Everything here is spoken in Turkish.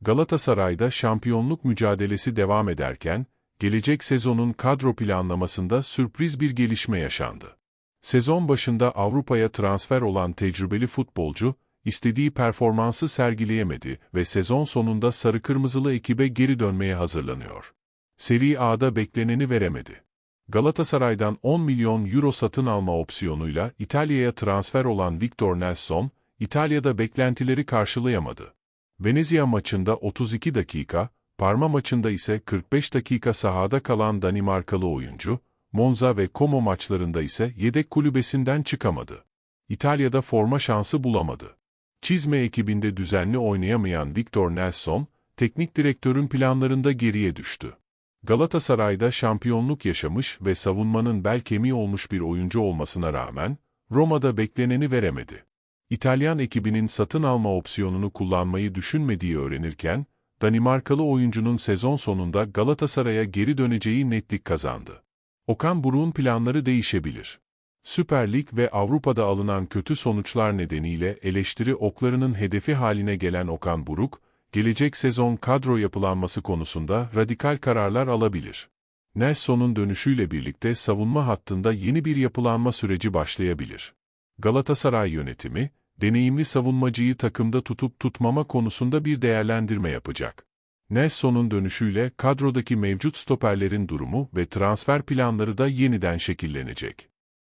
Galatasaray'da şampiyonluk mücadelesi devam ederken, gelecek sezonun kadro planlamasında sürpriz bir gelişme yaşandı. Sezon başında Avrupa'ya transfer olan tecrübeli futbolcu, istediği performansı sergileyemedi ve sezon sonunda sarı kırmızılı ekibe geri dönmeye hazırlanıyor. Serie A'da bekleneni veremedi. Galatasaray'dan 10 milyon euro satın alma opsiyonuyla İtalya'ya transfer olan Victor Nelson, İtalya'da beklentileri karşılayamadı. Venezia maçında 32 dakika, Parma maçında ise 45 dakika sahada kalan Danimarkalı oyuncu, Monza ve Como maçlarında ise yedek kulübesinden çıkamadı. İtalya'da forma şansı bulamadı. Çizme ekibinde düzenli oynayamayan Victor Nelson, teknik direktörün planlarında geriye düştü. Galatasaray'da şampiyonluk yaşamış ve savunmanın bel kemiği olmuş bir oyuncu olmasına rağmen, Roma'da bekleneni veremedi. İtalyan ekibinin satın alma opsiyonunu kullanmayı düşünmediği öğrenirken, Danimarkalı oyuncunun sezon sonunda Galatasaray'a geri döneceği netlik kazandı. Okan Buruk'un planları değişebilir. Süper Lig ve Avrupa'da alınan kötü sonuçlar nedeniyle eleştiri oklarının hedefi haline gelen Okan Buruk, gelecek sezon kadro yapılanması konusunda radikal kararlar alabilir. Nelson'un dönüşüyle birlikte savunma hattında yeni bir yapılanma süreci başlayabilir. Galatasaray yönetimi, deneyimli savunmacıyı takımda tutup tutmama konusunda bir değerlendirme yapacak. Nelson'un dönüşüyle kadrodaki mevcut stoperlerin durumu ve transfer planları da yeniden şekillenecek.